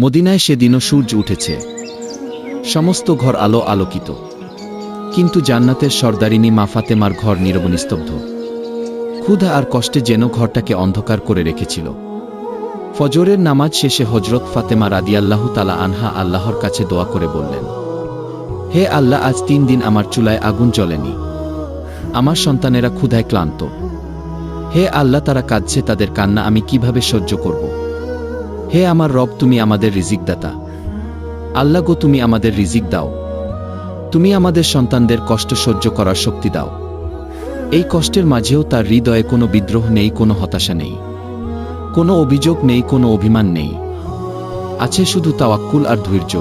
মদিনায় সেদিনও সূর্য উঠেছে। সমস্ত ঘর আলো আলোকিত। কিন্তু জান্নাতের সর্দারিনী মা ফাতেমার ঘর নীরব নিস্তব্ধ। ক্ষুধা আর কষ্টে যেন ঘরটাকে অন্ধকার করে রেখেছিল। ফজরের নামাজ শেষে হজরত ফাতেমা রাদিয়াল্লাহু তালা আনহা আল্লাহর কাছে দোয়া করে বললেন, হে আল্লাহ, আজ তিন দিন আমার চুলায় আগুন জ্বলেনি। আমার সন্তানেরা ক্ষুধায় ক্লান্ত। হে আল্লাহ, তারা কাঁদছে, তাদের কান্না আমি কীভাবে সহ্য করব? হে আমার রব, তুমি আমাদের রিজিক দাতা আল্লাহ গো, তুমি আমাদের রিজিক দাও। তুমি আমাদের সন্তানদের কষ্ট সহ্য করার শক্তি দাও। এই কষ্টের মাঝেও তার হৃদয়ে কোনো বিদ্রোহ নেই, কোনো হতাশা নেই। কোনো অভিযোগ নেই, কোনো অভিমান নেই। আছে শুধু তাওয়াক্কুল আর ধৈর্য।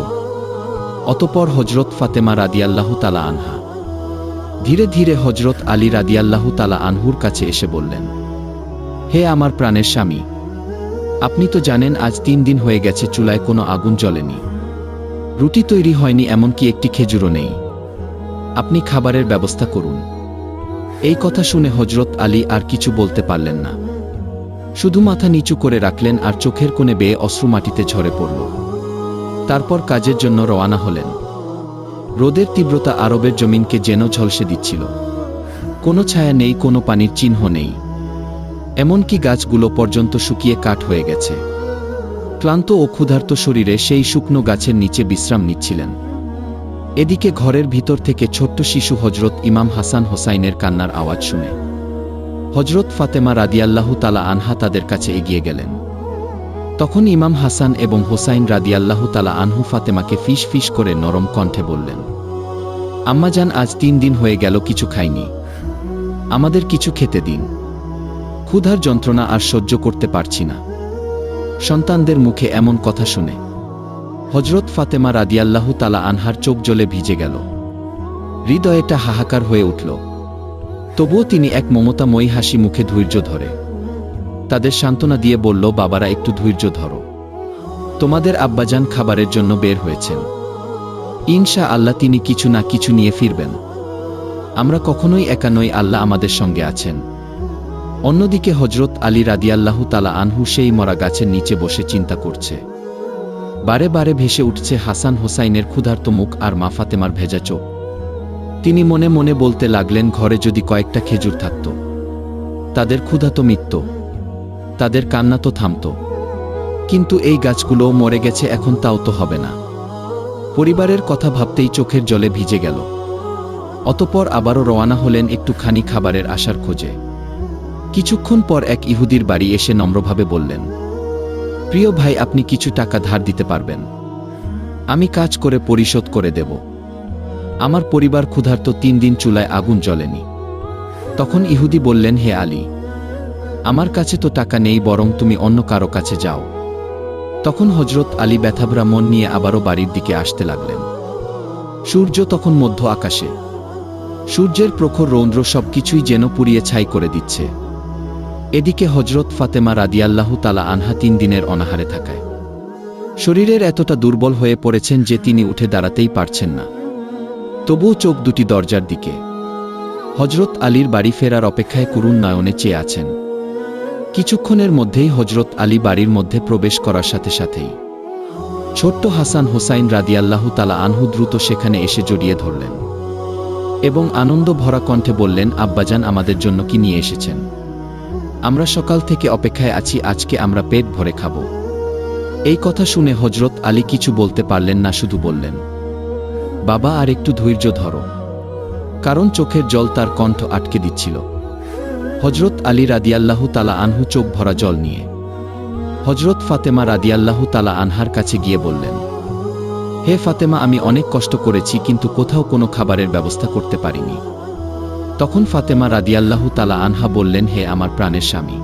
অতপর হজরত ফাতেমা রাদিয়াল্লাহু তালা আনহা। ধীরে ধীরে হজরত আলী রাদিয়াল্লাহু তালা আনহুর কাছে এসে বললেন, হে আমার প্রাণের স্বামী আপনি তো জানেন আজ তিন দিন হয়ে গেছে চুলায় কোনো আগুন জ্বলেনি। রুটি তৈরি হয়নি এমনকি একটি খেজুরও নেই। আপনি খাবারের ব্যবস্থা করুন। এই কথা শুনে হজরত আলী আর কিছু বলতে পারলেন না। শুধু মাথা নিচু করে রাখলেন আর চোখের কোণে বেয়ে অশ্রু মাটিতে ঝরে পড়ল। তারপর কাজের জন্য রওয়ানা হলেন। রোদের তীব্রতা আরবের জমিনকে যেন ঝলসে দিচ্ছিল। কোনো ছায়া নেই, কোনো পানির চিহ্ন নেই। এমনকি গাছগুলো পর্যন্ত শুকিয়ে কাঠ হয়ে গেছে। ক্লান্ত ও ক্ষুধার্ত শরীরে সেই শুকনো গাছের নিচে বিশ্রাম নিচ্ছিলেন। এদিকে ঘরের ভিতর থেকে ছোট্ট শিশু হজরত ইমাম হাসান হোসাইনের কান্নার আওয়াজ শুনে। হজরত ফাতেমা রাদিয়াল্লাহু তালা আনহা তাদের কাছে এগিয়ে গেলেন। তখন ইমাম হাসান এবং হোসাইন রাদিয়াল্লাহু তালা আনহু ফাতেমাকে ফিস ফিস করে নরম কণ্ঠে বললেন আম্মাজান আজ তিন দিন হয়ে গেল, কিছু খাইনি। আমাদের কিছু খেতে দিন। ক্ষুধার যন্ত্রণা আর সহ্য করতে পারছি না। সন্তানদের মুখে এমন কথা শুনে হজরত ফাতেমা রাদিয়াল্লাহু তালা আনহার চোখ জ্বলে ভিজে গেল। হৃদয়টা হাহাকার হয়ে উঠল। তবুও তিনি এক মমতাময়ী হাসি মুখে ধৈর্য ধরে। তাদের সান্ত্বনা দিয়ে বলল, বাবারা, একটু ধৈর্য ধরো। তোমাদের আব্বাজান খাবারের জন্য বের হয়েছেন। ইনশা আল্লাহ তিনি কিছু না কিছু নিয়ে ফিরবেন। আমরা কখনোই একা নই, আল্লাহ আমাদের সঙ্গে আছেন। অন্যদিকে হজরত আলী রাদিয়াল্লাহু তালা আনহু সেই মরা গাছের নিচে বসে চিন্তা করছে। বারে বারে ভেসে উঠছে হাসান হোসাইনের ক্ষুধার্ত মুখ আর মা ফাতেমার ভেজা চোখ। তিনি মনে মনে বলতে লাগলেন, ঘরে যদি কয়েকটা খেজুর থাকত, তাদের ক্ষুধা তো মিটত, তাদের কান্না তো থামত। কিন্তু এই গাছগুলোও মরে গেছে, এখন তাও তো হবে না। পরিবারের কথা ভাবতেই চোখের জলে ভিজে গেল। অতপর আবারও রওয়ানা হলেন একটুখানি খাবারের আশার খোঁজে। কিছুক্ষণ পর এক ইহুদির বাড়ি এসে নম্রভাবে বললেন, প্রিয় ভাই, আপনি কিছু টাকা ধার দিতে পারবেন। আমি কাজ করে পরিশোধ করে দেব। আমার পরিবার ক্ষুধার্ত তিন দিন চুলায় আগুন জ্বলেনি। তখন ইহুদি বললেন, হে আলী, আমার কাছে তো টাকা নেই, বরং তুমি অন্য কারও কাছে যাও। তখন হজরত আলী ব্যথাভরা মন নিয়ে আবারও বাড়ির দিকে আসতে লাগলেন। সূর্য তখন মধ্য আকাশে। সূর্যের প্রখর রৌদ্র সবকিছুই যেন পুড়িয়ে ছাই করে দিচ্ছে। এদিকে হজরত ফাতেমা রাদিয়াল্লাহু তালা আনহা তিন দিনের অনাহারে থাকায়। শরীরের এতটা দুর্বল হয়ে পড়েছেন যে তিনি উঠে দাঁড়াতেই পারছেন না। তবুও চোখ দুটি দরজার দিকে। হজরত আলীর বাড়ি ফেরার অপেক্ষায় করুণ নয়নে চেয়ে আছেন। কিছুক্ষণের মধ্যেই হজরত আলী বাড়ির মধ্যে প্রবেশ করার সাথে সাথেই ছোট্ট হাসান হোসাইন রাদিয়াল্লাহু তালা আনহু দ্রুত সেখানে এসে জড়িয়ে ধরলেন এবং আনন্দ ভরা কণ্ঠে বললেন, আব্বাজান, আমাদের জন্য কি নিয়ে এসেছেন? আমরা সকাল থেকে অপেক্ষায় আছি, আজকে আমরা পেট ভরে খাব। এই কথা শুনে হজরত আলী কিছু বলতে পারলেন না, শুধু বললেন, বাবা, আর একটু ধৈর্য ধরো। কারণ চোখের জল তার কণ্ঠ আটকে দিচ্ছিল। হজরত আলী রাদিয়াল্লাহু তালা আনহু চোখ ভরা জল নিয়ে। হজরত ফাতেমা রাদিয়াল্লাহু তালা আনহার কাছে গিয়ে বললেন, হে ফাতেমা, আমি অনেক কষ্ট করেছি, কিন্তু কোথাও কোনো খাবারের ব্যবস্থা করতে পারিনি। তখন ফাতেমা রাদিয়াল্লাহু তালা আনহা বললেন, হে আমার প্রাণের স্বামী,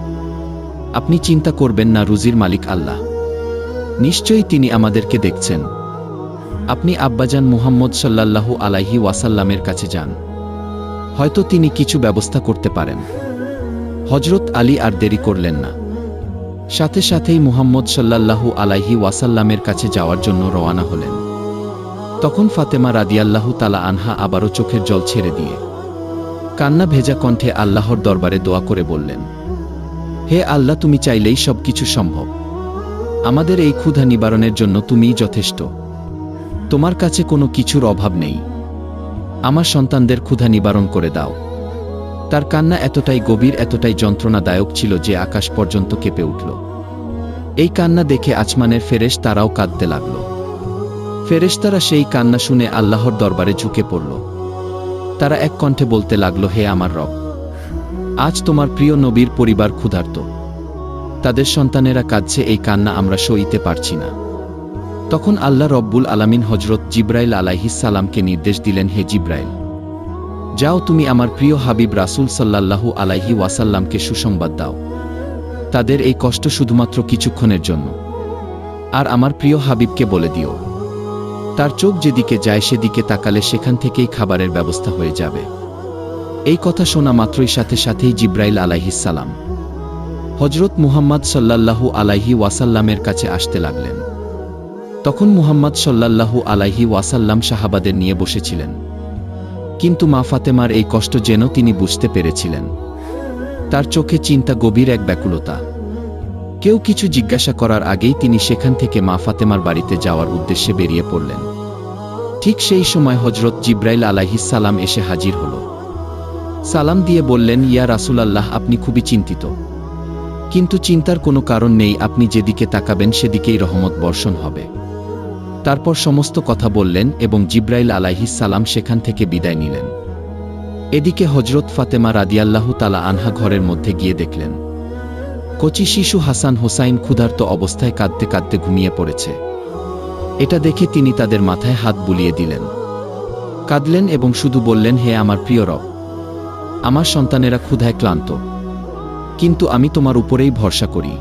আপনি চিন্তা করবেন না, রুজির মালিক আল্লাহ। নিশ্চয়ই তিনি আমাদেরকে দেখছেন। আপনি আব্বাজান মুহাম্মদ সাল্লাল্লাহু আলাইহি ওয়াসাল্লামের কাছে যান। হয়তো তিনি কিছু ব্যবস্থা করতে পারেন। হজরত আলী আর দেরি করলেন না। সাথে সাথেই মুহাম্মদ সাল্লাল্লাহু আলাইহি ওয়াসাল্লামের কাছে যাওয়ার জন্য রওয়ানা হলেন। তখন ফাতেমা রাদিয়াল্লাহু তালা আনহা আবারও চোখের জল ছেড়ে দিয়ে কান্না ভেজা কণ্ঠে আল্লাহর দরবারে দোয়া করে বললেন, হে আল্লাহ, তুমি চাইলেই সব কিছু সম্ভব। আমাদের এই ক্ষুধা নিবারণের জন্য তুমিই যথেষ্ট। তোমার কাছে কোনো কিছুর অভাব নেই। আমার সন্তানদের ক্ষুধা নিবারণ করে দাও। তার কান্না এতটাই গভীর, এতটাই যন্ত্রণাদায়ক ছিল যে আকাশ পর্যন্ত কেঁপে উঠল। এই কান্না দেখে আচমানের ফেরেশ তারাও কাঁদতে লাগল। ফেরেশতারা সেই কান্না শুনে আল্লাহর দরবারে ঝুঁকে পড়ল। তারা এক কণ্ঠে বলতে লাগল, হে আমার রব, আজ তোমার প্রিয় নবীর পরিবার ক্ষুধার্ত। তাদের সন্তানেরা কাঁদছে, এই কান্না আমরা সইতে পারছি না। তখন আল্লাহ রব্বুল আলামিন হজরত জিব্রাইল সালামকে নির্দেশ দিলেন, হে জিব্রাইল, যাও তুমি আমার প্রিয় হাবিব রাসূল সাল্লাল্লাহু আলাইহি ওয়াসাল্লামকে সুসংবাদ দাও। তাদের এই কষ্ট শুধুমাত্র কিছুক্ষণের জন্য। আর আমার প্রিয় হাবিবকে বলে দিও। তার চোখ যেদিকে যায় সেদিকে তাকালে সেখান থেকেই খাবারের ব্যবস্থা হয়ে যাবে। এই কথা শোনা মাত্রই সাথে সাথেই জিব্রাইল আলাইহিস সালাম। হজরত মুহাম্মদ সাল্লাল্লাহু আলাইহি ওয়াসাল্লামের কাছে আসতে লাগলেন। তখন মুহাম্মদ সাল্লাল্লাহু আলাইহি ওয়াসাল্লাম সাহাবাদের নিয়ে বসেছিলেন। কিন্তু মা ফাতেমার এই কষ্ট যেন তিনি বুঝতে পেরেছিলেন। তার চোখে চিন্তা গভীর এক ব্যাকুলতা। কেউ কিছু জিজ্ঞাসা করার আগেই তিনি সেখান থেকে মা ফাতেমার বাড়িতে যাওয়ার উদ্দেশ্যে বেরিয়ে পড়লেন। ঠিক সেই সময় হজরত জিব্রাইল সালাম এসে হাজির হল। সালাম দিয়ে বললেন, ইয়া রাসূলাল্লাহ, আপনি খুবই চিন্তিত। কিন্তু চিন্তার কোনো কারণ নেই, আপনি যেদিকে তাকাবেন সেদিকেই রহমত বর্ষণ হবে। তারপর সমস্ত কথা বললেন এবং জিব্রাইল সালাম সেখান থেকে বিদায় নিলেন। এদিকে হজরত ফাতেমা রাদিয়াল্লাহু তালা আনহা ঘরের মধ্যে গিয়ে দেখলেন কচি শিশু হাসান হোসাইন ক্ষুধার্ত অবস্থায় কাঁদতে কাঁদতে ঘুমিয়ে পড়েছে। এটা দেখে তিনি তাদের মাথায় হাত বুলিয়ে দিলেন। কাঁদলেন এবং শুধু বললেন, হে আমার প্রিয় রব, আমার সন্তানেরা ক্ষুধায় ক্লান্ত। কিন্তু আমি তোমার উপরেই ভরসা করি।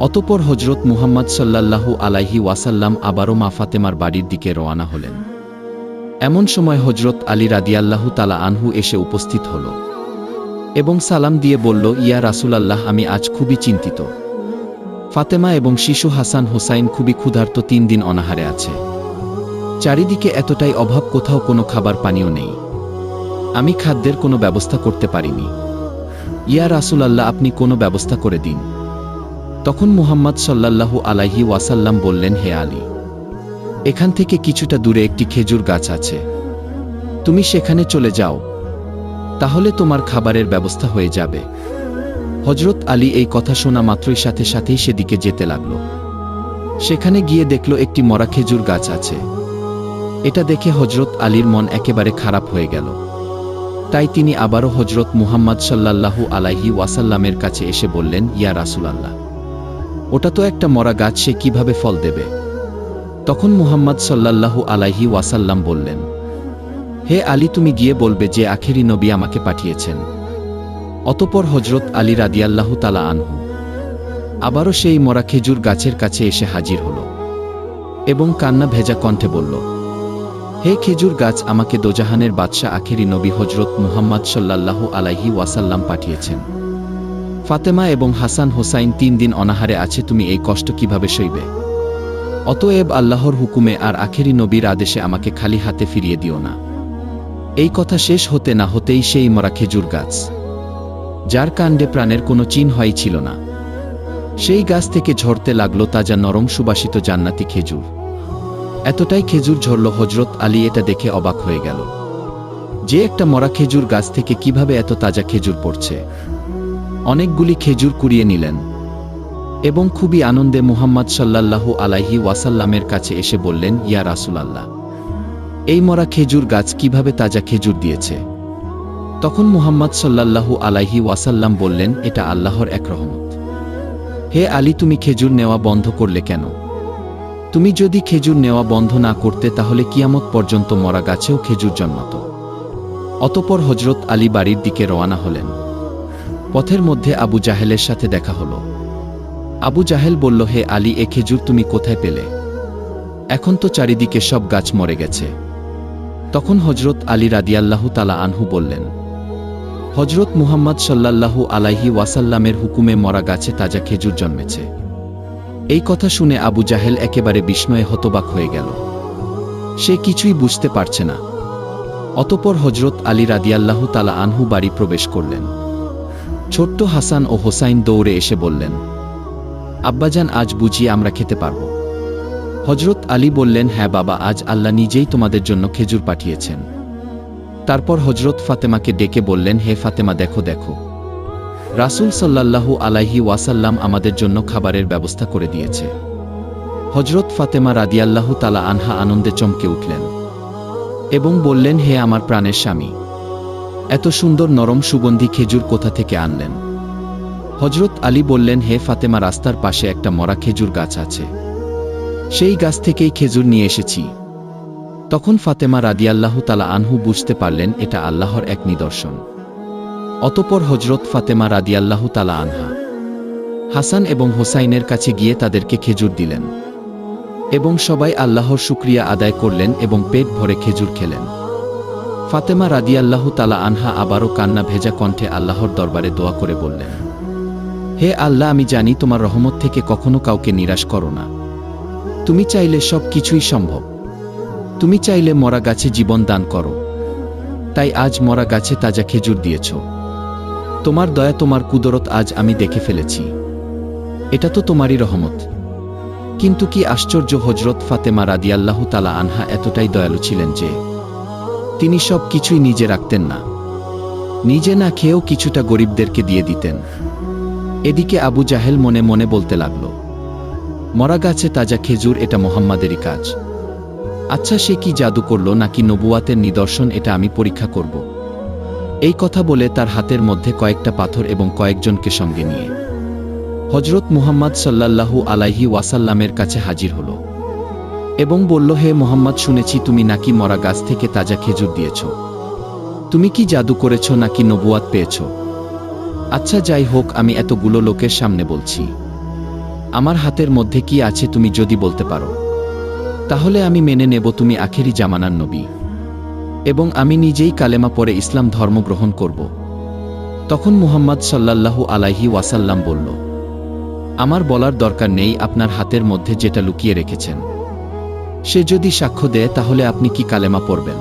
অতপর হজরত মুহাম্মদ সাল্লাল্লাহু আলাইহি ওয়াসাল্লাম আবারও মা ফাতেমার বাড়ির দিকে রওয়ানা হলেন। এমন সময় হজরত আলী রাদিয়াল্লাহু তালা আনহু এসে উপস্থিত হল। এবং সালাম দিয়ে বলল, ইয়া রাসূলাল্লাহ, আমি আজ খুবই চিন্তিত। ফাতেমা এবং শিশু হাসান হোসাইন খুবই ক্ষুধার্ত তিন দিন অনাহারে আছে। চারিদিকে এতটাই অভাব, কোথাও কোনো খাবার পানীয় নেই। আমি খাদ্যের কোনো ব্যবস্থা করতে পারিনি। ইয়া রাসূলাল্লাহ, আপনি কোনো ব্যবস্থা করে দিন। তখন মুহাম্মদ সাল্লাল্লাহু আলাইহি ওয়াসাল্লাম বললেন, হে আলী, এখান থেকে কিছুটা দূরে একটি খেজুর গাছ আছে। তুমি সেখানে চলে যাও। তাহলে তোমার খাবারের ব্যবস্থা হয়ে যাবে। হজরত আলী এই কথা শোনা মাত্রই সাথে সাথেই সেদিকে যেতে লাগল। সেখানে গিয়ে দেখল একটি মরা খেজুর গাছ আছে। এটা দেখে হজরত আলীর মন একেবারে খারাপ হয়ে গেল। তাই তিনি আবারও হজরত মুহাম্মদ সাল্লাল্লাহু আলাইহি ওয়াসাল্লামের কাছে এসে বললেন, ইয়া রাসূলাল্লাহ, ওটা তো একটা মরা গাছ, সে কীভাবে ফল দেবে? তখন মুহাম্মদ সাল্লাল্লাহু আলাইহি ওয়াসাল্লাম বললেন হে আলী, তুমি গিয়ে বলবে যে আখেরি নবী আমাকে পাঠিয়েছেন। অতপর হজরত আলী রাদিয়াল্লাহু তালা আনহু। আবারও সেই মরা খেজুর গাছের কাছে এসে হাজির হল এবং কান্না ভেজা কণ্ঠে বলল, হে খেজুর গাছ, আমাকে দোজাহানের বাদশাহ আখেরি নবী হজরত মুহাম্মদ সাল্লাল্লাহু আলাইহি ওয়াসাল্লাম পাঠিয়েছেন। ফাতেমা এবং হাসান হোসাইন তিন দিন অনাহারে আছে, তুমি এই কষ্ট কীভাবে সইবে? অতএব আল্লাহর হুকুমে আর আখেরি নবীর আদেশে আমাকে খালি হাতে ফিরিয়ে দিও না। এই কথা শেষ হতে না হতেই সেই মরা খেজুর গাছ, যার কাণ্ডে প্রাণের কোনো চিহ্নই ছিল না। সেই গাছ থেকে ঝরতে লাগল তাজা নরম সুবাসিত জান্নাতি খেজুর। এতটাই খেজুর ঝরল হজরত আলী এটা দেখে অবাক হয়ে গেল। যে একটা মরা খেজুর গাছ থেকে কীভাবে এত তাজা খেজুর পড়ছে? অনেকগুলি খেজুর কুড়িয়ে নিলেন এবং খুবই আনন্দে মুহাম্মদ সাল্লাল্লাহু আলাইহি ওয়াসাল্লামের কাছে এসে বললেন, ইয়া রাসূলাল্লাহ। এই মরা খেজুর গাছ কীভাবে তাজা খেজুর দিয়েছে? তখন মুহাম্মদ সাল্লাল্লাহু আলাইহি ওয়াসাল্লাম বললেন, এটা আল্লাহর এক রহমত। হে আলী, তুমি খেজুর নেওয়া বন্ধ করলে কেন? তুমি যদি খেজুর নেওয়া বন্ধ না করতে, তাহলে কিয়ামত পর্যন্ত মরা গাছেও খেজুর জন্মাত। অতপর হজরত আলী বাড়ির দিকে রওয়ানা হলেন। পথের মধ্যে আবু জাহেলের সাথে দেখা হলো। আবু জাহেল বলল, হে আলী, এ খেজুর তুমি কোথায় পেলে? এখন তো চারিদিকে সব গাছ মরে গেছে। তখন হজরত আলী রাদিয়াল্লাহু তালা আনহু বললেন, হজরত মুহাম্মদ সাল্লাল্লাহু আলাইহি ওয়াসাল্লামের হুকুমে মরা গাছে তাজা খেজুর জন্মেছে। এই কথা শুনে আবু জাহেল একেবারে বিস্ময়ে হতবাক হয়ে গেল। সে কিছুই বুঝতে পারছে না। অতপর হজরত আলী রাদিয়াল্লাহু তালা আনহু বাড়ি প্রবেশ করলেন। ছোট্ট হাসান ও হোসাইন দৌড়ে এসে বললেন, আব্বাজান, আজ বুঝিয়ে আমরা খেতে পারব। হজরত আলী বললেন হ্যাঁ বাবা, আজ আল্লাহ নিজেই তোমাদের জন্য খেজুর পাঠিয়েছেন। তারপর হজরত ফাতেমাকে ডেকে বললেন, হে ফাতেমা, দেখো দেখো। রাসূল সাল্লাল্লাহু আলাইহি ওয়াসাল্লাম আমাদের জন্য খাবারের ব্যবস্থা করে দিয়েছে। হজরত ফাতেমা রাদিয়াল্লাহু তালা আনহা আনন্দে চমকে উঠলেন এবং বললেন, হে আমার প্রাণের স্বামী, এত সুন্দর নরম সুগন্ধি খেজুর কোথা থেকে আনলেন? হজরত আলী বললেন, হে ফাতেমা, রাস্তার পাশে একটা মরা খেজুর গাছ আছে। সেই গাছ থেকেই খেজুর নিয়ে এসেছি। তখন ফাতেমা রাদিয়াল্লাহু তালা আনহু বুঝতে পারলেন এটা আল্লাহর এক নিদর্শন। অতপর হজরত ফাতেমা রাদিয়াল্লাহু তালা আনহা হাসান এবং হোসাইনের কাছে গিয়ে তাদেরকে খেজুর দিলেন এবং সবাই আল্লাহর শুক্রিয়া আদায় করলেন এবং পেট ভরে খেজুর খেলেন। ফাতেমা রাদিয়াল্লাহু তালা আনহা আবারও কান্না ভেজা কণ্ঠে আল্লাহর দরবারে দোয়া করে বললেন, হে আল্লাহ, আমি জানি তোমার রহমত থেকে কখনো কাউকে নিরাশ করো না। তুমি চাইলে সব কিছুই সম্ভব। তুমি চাইলে মরা গাছে জীবন দান করো। তাই আজ মরা গাছে তাজা খেজুর দিয়েছ। তোমার দয়া, তোমার কুদরত আজ আমি দেখে ফেলেছি। এটা তো তোমারই রহমত। কিন্তু কি আশ্চর্য হজরত ফাতেমা রাদিয়াল্লাহু তালা আনহা এতটাই দয়ালু ছিলেন যে, তিনি সব কিছুই নিজে রাখতেন না। নিজে না খেয়েও কিছুটা গরিবদেরকে দিয়ে দিতেন। এদিকে আবু জাহেল মনে মনে বলতে লাগল মরা গাছে তাজা খেজুর এটা মোহাম্মাদেরই কাজ। আচ্ছা সে কি জাদু করল নাকি নবুয়াতের নিদর্শন এটা আমি পরীক্ষা করব। এই কথা বলে তার হাতের মধ্যে কয়েকটা পাথর এবং কয়েকজনকে সঙ্গে নিয়ে। হজরত মুহাম্মদ সাল্লাল্লাহু আলাইহি ওয়াসাল্লামের কাছে হাজির হল এবং বলল, হে মোহাম্মদ, শুনেছি তুমি নাকি মরা গাছ থেকে তাজা খেজুর দিয়েছ। তুমি কি জাদু করেছ নাকি নবুয়াত পেয়েছ? আচ্ছা যাই হোক, আমি এতগুলো লোকের সামনে বলছি। আমার হাতের মধ্যে কি আছে তুমি যদি বলতে পারো? তাহলে আমি মেনে নেব তুমি আখেরি জামানার নবী। এবং আমি নিজেই কালেমা পরে ইসলাম ধর্ম গ্রহণ করব। তখন মুহাম্মদ সাল্লাল্লাহু আলাইহি ওয়াসাল্লাম বলল, আমার বলার দরকার নেই আপনার হাতের মধ্যে যেটা লুকিয়ে রেখেছেন। সে যদি সাক্ষ্য দেয় তাহলে আপনি কি কালেমা পড়বেন?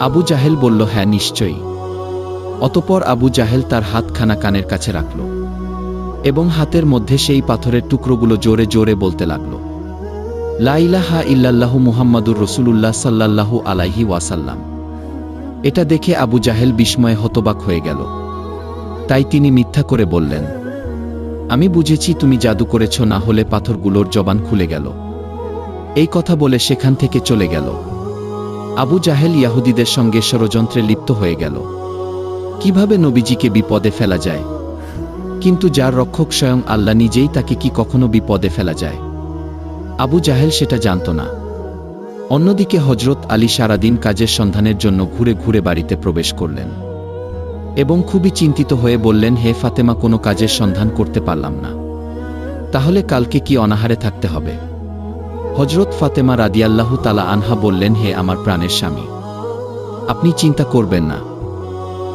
আবু জাহেল বলল হ্যাঁ নিশ্চয়ই। অতপর আবু জাহেল তার হাতখানা কানের কাছে রাখল। এবং হাতের মধ্যে সেই পাথরের টুকরোগুলো জোরে জোরে বলতে লাগল। লাইলাহা ইল্লাল্লাহু মুহাম্মাদুর রসুলুল্লাহ সাল্লাল্লাহু আলাইহি ওয়াসাল্লাম। এটা দেখে আবু জাহেল বিস্ময়ে হতবাক হয়ে গেল। তাই তিনি মিথ্যা করে বললেন, আমি বুঝেছি তুমি জাদু করেছ, না হলে পাথরগুলোর জবান খুলে গেল। এই কথা বলে সেখান থেকে চলে গেল। আবু জাহেল ইয়াহুদীদের সঙ্গে ষড়যন্ত্রে লিপ্ত হয়ে গেল। কীভাবে নবীজিকে বিপদে ফেলা যায়? কিন্তু যার রক্ষক স্বয়ং আল্লাহ নিজেই তাকে কি কখনো বিপদে ফেলা যায়? আবু জাহেল সেটা জানত না। অন্যদিকে হজরত আলী সারাদিন কাজের সন্ধানের জন্য ঘুরে ঘুরে বাড়িতে প্রবেশ করলেন এবং খুবই চিন্তিত হয়ে বললেন, হে ফাতেমা, কোনো কাজের সন্ধান করতে পারলাম না। তাহলে কালকে কি অনাহারে থাকতে হবে? হজরত ফাতেমা রাদিয়াল্লাহু তালা আনহা বললেন, হে আমার প্রাণের স্বামী, আপনি চিন্তা করবেন না।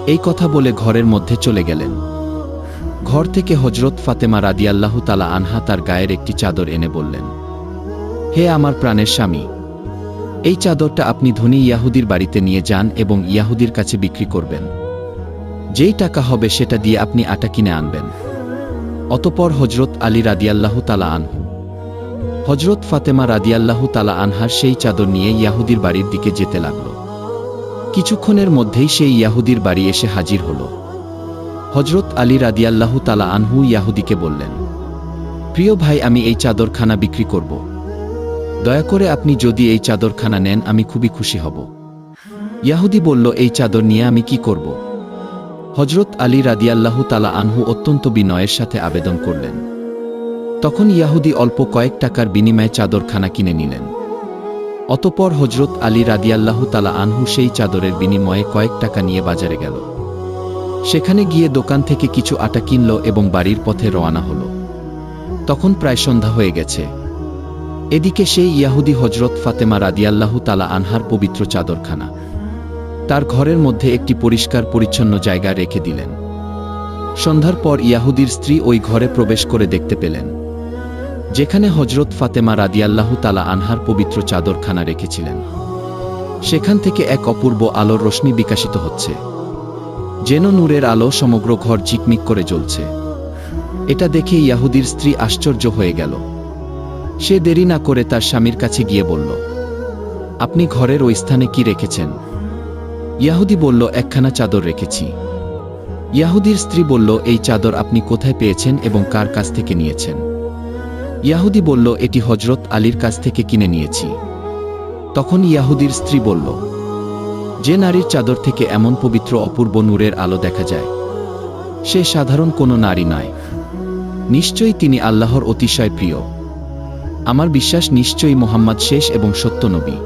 এই কথা বলে ঘরের মধ্যে চলে গেলেন। ঘর থেকে হজরত ফাতেমা রাদিয়াল্লাহ তালা আনহা তার গায়ের একটি চাদর এনে বললেন, হে আমার প্রাণের স্বামী, এই চাদরটা আপনি ধনী ইয়াহুদির বাড়িতে নিয়ে যান এবং ইয়াহুদির কাছে বিক্রি করবেন। যেই টাকা হবে সেটা দিয়ে আপনি আটা কিনে আনবেন। অতপর হজরত আলী রাদিয়াল্লাহু তালা আনহু হজরত ফাতেমা রাদিয়াল্লাহ তালা আনহার সেই চাদর নিয়ে ইয়াহুদির বাড়ির দিকে যেতে লাগল। কিছুক্ষণের মধ্যেই সেই ইয়াহুদির বাড়ি এসে হাজির হল। হজরত আলী রাদিয়াল্লাহু তালা আনহু ইয়াহুদিকে বললেন, প্রিয় ভাই, আমি এই চাদরখানা বিক্রি করব। দয়া করে আপনি যদি এই চাদরখানা নেন, আমি খুবই খুশি হব। ইয়াহুদি বলল, এই চাদর নিয়ে আমি কি করব? হজরত আলী রাদিয়াল্লাহু তালা আনহু অত্যন্ত বিনয়ের সাথে আবেদন করলেন। তখন ইয়াহুদি অল্প কয়েক টাকার বিনিময়ে চাদরখানা কিনে নিলেন। অতপর হজরত আলী রাদিয়াল্লাহু তালা আনহু সেই চাদরের বিনিময়ে কয়েক টাকা নিয়ে বাজারে গেল। সেখানে গিয়ে দোকান থেকে কিছু আটা কিনল এবং বাড়ির পথে রওয়ানা হল। তখন প্রায় সন্ধ্যা হয়ে গেছে। এদিকে সেই ইয়াহুদি হজরত ফাতেমা রাদিয়াল্লাহু তালা আনহার পবিত্র চাদরখানা। তার ঘরের মধ্যে একটি পরিষ্কার পরিচ্ছন্ন জায়গা রেখে দিলেন। সন্ধ্যার পর ইয়াহুদির স্ত্রী ওই ঘরে প্রবেশ করে দেখতে পেলেন। যেখানে হজরত ফাতেমা রাদিয়াল্লাহু তালা আনহার পবিত্র চাদরখানা রেখেছিলেন। সেখান থেকে এক অপূর্ব আলোর রশ্মি বিকাশিত হচ্ছে। যেন নূরের আলো সমগ্র ঘর ঝিকমিক করে জ্বলছে। এটা দেখে ইয়াহুদির স্ত্রী আশ্চর্য হয়ে গেল। সে দেরি না করে তার স্বামীর কাছে গিয়ে বলল, আপনি ঘরের ওই স্থানে কি রেখেছেন? ইয়াহুদি বলল, একখানা চাদর রেখেছি। ইয়াহুদির স্ত্রী বলল, এই চাদর আপনি কোথায় পেয়েছেন এবং কার কাছ থেকে নিয়েছেন? ইয়াহুদি বলল, এটি হজরত আলীর কাছ থেকে কিনে নিয়েছি। তখন ইয়াহুদির স্ত্রী বলল যে নারীর চাদর থেকে এমন পবিত্র অপূর্ব নূরের আলো দেখা যায়, সে সাধারণ কোনো নারী নয়। নিশ্চয়ই তিনি আল্লাহর অতিশয় প্রিয়। আমার বিশ্বাস নিশ্চয়ই মোহাম্মদ শেষ এবং সত্য নবী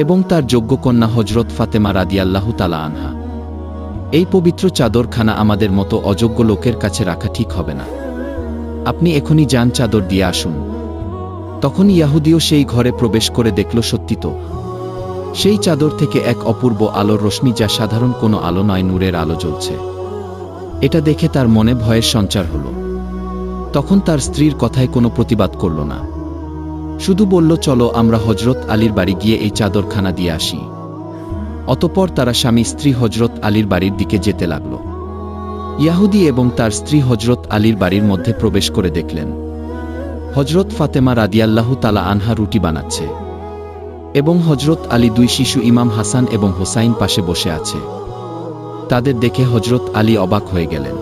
এবং তার যোগ্য কন্যা হজরত ফাতেমা রাদিয়াল্লাহু তালা আনহা। এই পবিত্র চাদরখানা আমাদের মতো অযোগ্য লোকের কাছে রাখা ঠিক হবে না। আপনি এখনই যান চাদর দিয়ে আসুন। তখন ইয়াহুদিও সেই ঘরে প্রবেশ করে দেখল সত্যি তো সেই চাদর থেকে এক অপূর্ব আলোর রশ্মি যা সাধারণ কোনো আলো নয়, নূরের আলো জ্বলছে। এটা দেখে তার মনে ভয়ের সঞ্চার হল। তখন তার স্ত্রীর কথায় কোনো প্রতিবাদ করল না। শুধু বলল, চলো, আমরা হজরত আলীর বাড়ি গিয়ে এই চাদরখানা দিয়ে আসি। অতপর তারা স্বামী স্ত্রী হজরত আলীর বাড়ির দিকে যেতে লাগল। ইয়াহুদি এবং তার স্ত্রী হজরত আলীর বাড়ির মধ্যে প্রবেশ করে দেখলেন। হজরত ফাতেমা রাদিয়াল্লাহু তালা আনহা রুটি বানাচ্ছে। এবং হজরত আলী দুই শিশু ইমাম হাসান এবং হোসাইন পাশে বসে আছে। তাদের দেখে হজরত আলী অবাক হয়ে গেলেন।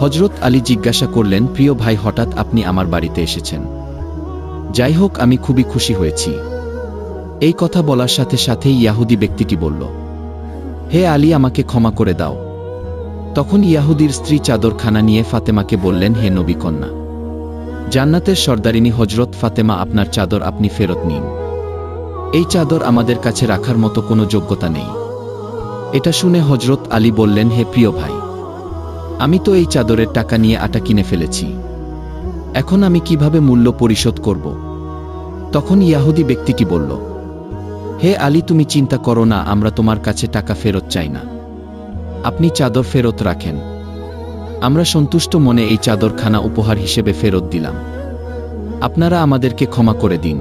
হজরত আলী জিজ্ঞাসা করলেন, প্রিয় ভাই, হঠাৎ আপনি আমার বাড়িতে এসেছেন? যাই হোক, আমি খুবই খুশি হয়েছি। এই কথা বলার সাথে সাথেই ইয়াহুদি ব্যক্তিটি বলল, হে আলী, আমাকে ক্ষমা করে দাও। তখন ইয়াহুদির স্ত্রী চাদরখানা নিয়ে ফাতেমাকে বললেন, হে নবী কন্যা, জান্নাতের সর্দারিনী হজরত ফাতেমা, আপনার চাদর আপনি ফেরত নিন। এই চাদর আমাদের কাছে রাখার মতো কোনো যোগ্যতা নেই। এটা শুনে হজরত আলী বললেন, হে প্রিয় ভাই, আমি তো এই চাদরের টাকা নিয়ে আটা কিনে ফেলেছি। এখন আমি কীভাবে মূল্য পরিশোধ করব? তখন ইয়াহুদি ব্যক্তিটি বলল, হে আলী, তুমি চিন্তা করো না, আমরা তোমার কাছে টাকা ফেরত চাই না। আপনি চাদর ফেরত রাখেন। আমরা সন্তুষ্ট মনে এই চাদরখানা উপহার হিসেবে ফেরত দিলাম। আপনারা আমাদেরকে ক্ষমা করে দিন।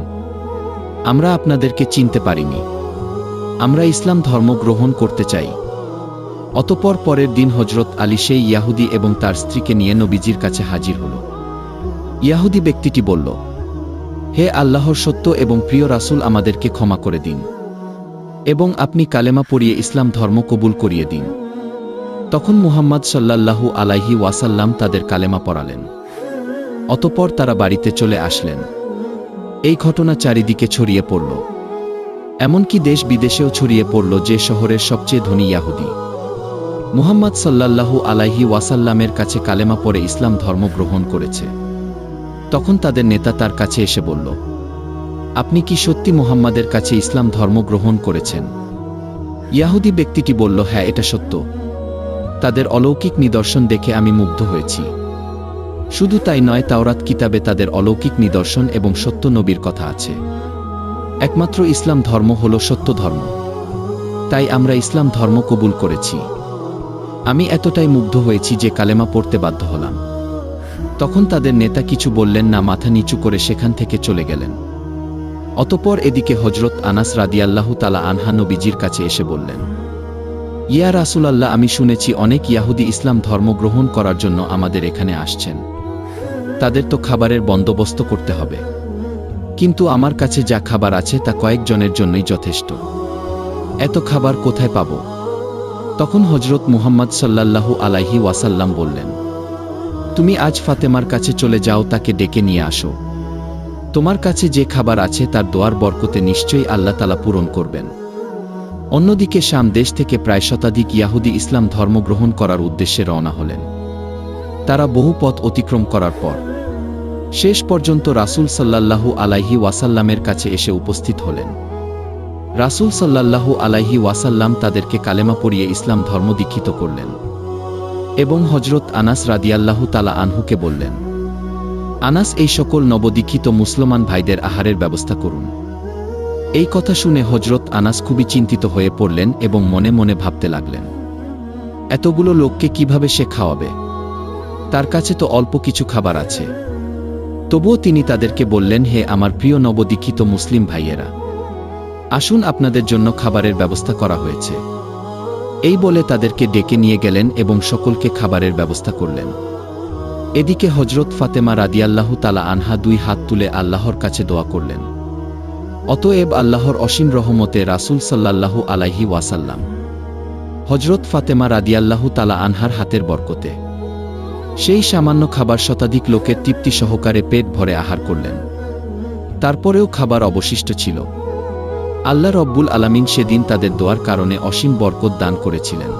আমরা আপনাদেরকে চিনতে পারিনি। আমরা ইসলাম ধর্ম গ্রহণ করতে চাই। অতপর পরের দিন হজরত আলী সেই ইয়াহুদি এবং তার স্ত্রীকে নিয়ে নবীজির কাছে হাজির হল। ইয়াহুদি ব্যক্তিটি বলল, হে আল্লাহর সত্য এবং প্রিয় রাসুল আমাদেরকে ক্ষমা করে দিন এবং আপনি কালেমা পড়িয়ে ইসলাম ধর্ম কবুল করিয়ে দিন। তখন মুহাম্মদ সাল্লাল্লাহু আলাইহি ওয়াসাল্লাম তাদের কালেমা পড়ালেন। অতপর তারা বাড়িতে চলে আসলেন। এই ঘটনা চারিদিকে ছড়িয়ে পড়ল। এমনকি দেশ বিদেশেও ছড়িয়ে পড়ল যে শহরের সবচেয়ে ধনী ইয়াহুদি। মুহাম্মদ সাল্লাল্লাহু আলাইহি ওয়াসাল্লামের কাছে কালেমা পরে ইসলাম ধর্ম গ্রহণ করেছে। তখন তাদের নেতা তার কাছে এসে বলল, আপনি কি সত্যি মুহাম্মাদের কাছে ইসলাম ধর্ম গ্রহণ করেছেন? ইয়াহুদি ব্যক্তিটি বলল হ্যাঁ এটা সত্য। তাদের অলৌকিক নিদর্শন দেখে আমি মুগ্ধ হয়েছি। শুধু তাই নয়, তাওরাত কিতাবে তাদের অলৌকিক নিদর্শন এবং সত্য নবীর কথা আছে। একমাত্র ইসলাম ধর্ম হল সত্য ধর্ম। তাই আমরা ইসলাম ধর্ম কবুল করেছি। আমি এতটাই মুগ্ধ হয়েছি যে কালেমা পড়তে বাধ্য হলাম। তখন তাদের নেতা কিছু বললেন না, মাথা নিচু করে সেখান থেকে চলে গেলেন। অতপর এদিকে হজরত আনাস রাদিয়াল্লাহু তালা আনহা নবীজির কাছে এসে বললেন, ইয়া রাসুলাল্লাহ, আমি শুনেছি অনেক ইয়াহুদি ইসলাম ধর্ম গ্রহণ করার জন্য আমাদের এখানে আসছেন। তাদের তো খাবারের বন্দোবস্ত করতে হবে। কিন্তু আমার কাছে যা খাবার আছে তা কয়েকজনের জন্যই যথেষ্ট। এত খাবার কোথায় পাব? তখন হজরত মুহাম্মদ সাল্লাল্লাহু আলাইহি ওয়াসাল্লাম বললেন, তুমি আজ ফাতেমার কাছে চলে যাও, তাকে ডেকে নিয়ে আসো। তোমার কাছে যে খাবার আছে তার দোয়ার বরকতে নিশ্চয়ই আল্লাহ তালা পূরণ করবেন। অন্যদিকে শাম দেশ থেকে প্রায় শতাধিক ইয়াহুদি ইসলাম ধর্ম গ্রহণ করার উদ্দেশ্যে রওনা হলেন। তারা বহু পথ অতিক্রম করার পর। শেষ পর্যন্ত রাসূল সাল্লাল্লাহু আলাইহি ওয়াসাল্লামের কাছে এসে উপস্থিত হলেন। রাসূল সাল্লাল্লাহু আলাইহি ওয়াসাল্লাম তাদেরকে কালেমা পড়িয়ে ইসলাম ধর্ম দীক্ষিত করলেন এবং হজরত আনাস রাদিয়াল্লাহু তালা আনহুকে বললেন, আনাস, এই সকল নবদীক্ষিত মুসলমান ভাইদের আহারের ব্যবস্থা করুন। এই কথা শুনে হজরত আনাস খুবই চিন্তিত হয়ে পড়লেন এবং মনে মনে ভাবতে লাগলেন, এতগুলো লোককে কীভাবে সে খাওয়াবে? তার কাছে তো অল্প কিছু খাবার আছে। তবুও তিনি তাদেরকে বললেন, হে আমার প্রিয় নবদীক্ষিত মুসলিম ভাইয়েরা, আসুন আপনাদের জন্য খাবারের ব্যবস্থা করা হয়েছে। এই বলে তাদেরকে ডেকে নিয়ে গেলেন এবং সকলকে খাবারের ব্যবস্থা করলেন। এদিকে হজরত ফাতেমা রাদিয়াল্লাহু তালা আনহা দুই হাত তুলে আল্লাহর কাছে দোয়া করলেন। অতএব আল্লাহর অসীম রহমতে রাসূল সাল্লাল্লাহু আলাইহি ওয়াসাল্লাম হজরত ফাতেমা রাদিয়াল্লাহু তালা আনহার হাতের বরকতে সেই সামান্য খাবার শতাধিক লোকের তৃপ্তি সহকারে পেট ভরে আহার করলেন। তারপরেও খাবার অবশিষ্ট ছিল। আল্লাহ রব্বুল আলামিন সেদিন তাদের দোয়ার কারণে অসীম বরকত দান করেছিলেন।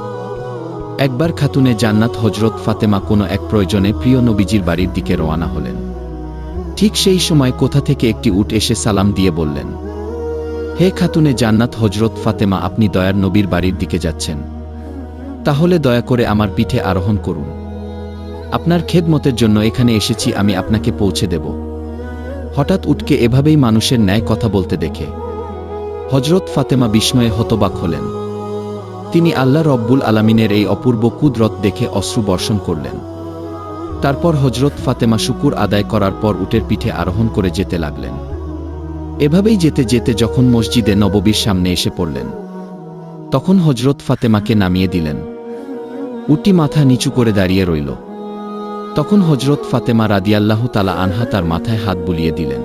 একবার খাতুনে জান্নাত হজরত ফাতেমা কোনো এক প্রয়োজনে প্রিয় নবীজির বাড়ির দিকে রওয়ানা হলেন। ঠিক সেই সময় কোথা থেকে একটি উট এসে সালাম দিয়ে বললেন, হে খাতুনে জান্নাত হজরত ফাতেমা, আপনি দয়ার নবীর বাড়ির দিকে যাচ্ছেন। তাহলে দয়া করে আমার পিঠে আরোহণ করুন। আপনার খেদমতের জন্য এখানে এসেছি, আমি আপনাকে পৌঁছে দেব। হঠাৎ উটকে এভাবেই মানুষের ন্যায় কথা বলতে দেখে। হজরত ফাতেমা বিস্ময়ে হতবাক হলেন। তিনি আল্লাহ রব্বুল আলামিনের এই অপূর্ব কুদরত দেখে অশ্রু বর্ষণ করলেন। তারপর হজরত ফাতেমা শুকুর আদায় করার পর উটের পিঠে আরোহণ করে যেতে লাগলেন। এভাবেই যেতে যেতে যখন মসজিদে নববীর সামনে এসে পড়লেন, তখন হজরত ফাতেমাকে নামিয়ে দিলেন। উটটি মাথা নিচু করে দাঁড়িয়ে রইল। তখন হজরত ফাতেমা রাদিয়াল্লাহু তালা আনহা তার মাথায় হাত বুলিয়ে দিলেন।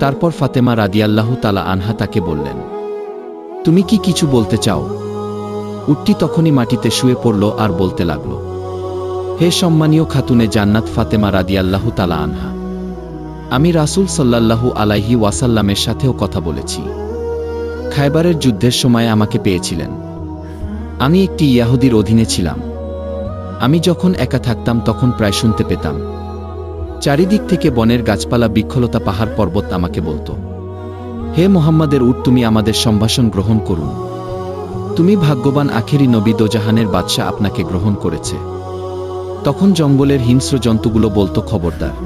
তারপর ফাতেমা রাদিয়াল্লাহু তালা আনহা তাকে বললেন, তুমি কি কিছু বলতে চাও? উটটি তখনই মাটিতে শুয়ে পড়ল আর বলতে লাগল, হে সম্মানীয় খাতুনে জান্নাত ফাতেমা রাদিয়াল্লাহু তালা আনহা, আমি রাসূল সাল্লাল্লাহু আলাইহি ওয়াসাল্লামের সাথেও কথা বলেছি। খায়বারের যুদ্ধের সময় আমাকে পেয়েছিলেন। আমি একটি ইয়াহুদির অধীনে ছিলাম। আমি যখন একা থাকতাম তখন প্রায় শুনতে পেতাম। চারিদিক থেকে বনের গাছপালা বৃক্ষলতা পাহাড় পর্বত আমাকে বলতো, হে মোহাম্মদের উট, তুমি আমাদের সম্ভাষণ গ্রহণ করুন। তুমি ভাগ্যবান আখেরি নবী দোজাহানের বাদশাহ আপনাকে গ্রহণ করেছে। তখন জঙ্গলের হিংস্র জন্তুগুলো বলতো, খবরদার,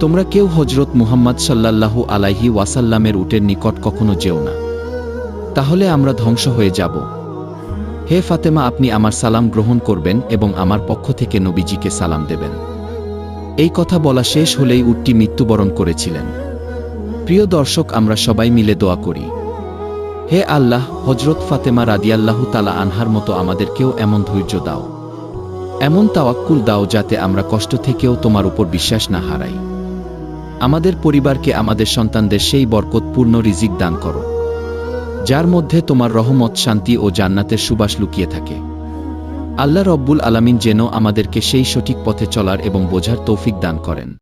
তোমরা কেউ হজরত মুহাম্মদ সাল্লাল্লাহু আলাইহি ওয়াসাল্লামের উটের নিকট কখনো যেও না। তাহলে আমরা ধ্বংস হয়ে যাব। হে ফাতেমা, আপনি আমার সালাম গ্রহণ করবেন এবং আমার পক্ষ থেকে নবীজিকে সালাম দেবেন। এই কথা বলা শেষ হলেই উটটি মৃত্যুবরণ করেছিলেন। প্রিয় দর্শক, আমরা সবাই মিলে দোয়া করি। হে আল্লাহ হজরত ফাতেমা রাদিয়াল্লাহু তালা আনহার মতো আমাদেরকেও এমন ধৈর্য দাও। এমন তাওয়াক্কুল দাও যাতে আমরা কষ্ট থেকেও তোমার উপর বিশ্বাস না হারাই। আমাদের পরিবারকে, আমাদের সন্তানদের সেই বরকতপূর্ণ রিজিক দান করো। যার মধ্যে তোমার রহমত, শান্তি ও জান্নাতের সুবাস লুকিয়ে থাকে। আল্লাহ রব্বুল আলামিন যেন আমাদেরকে সেই সঠিক পথে চলার এবং বোঝার তৌফিক দান করেন।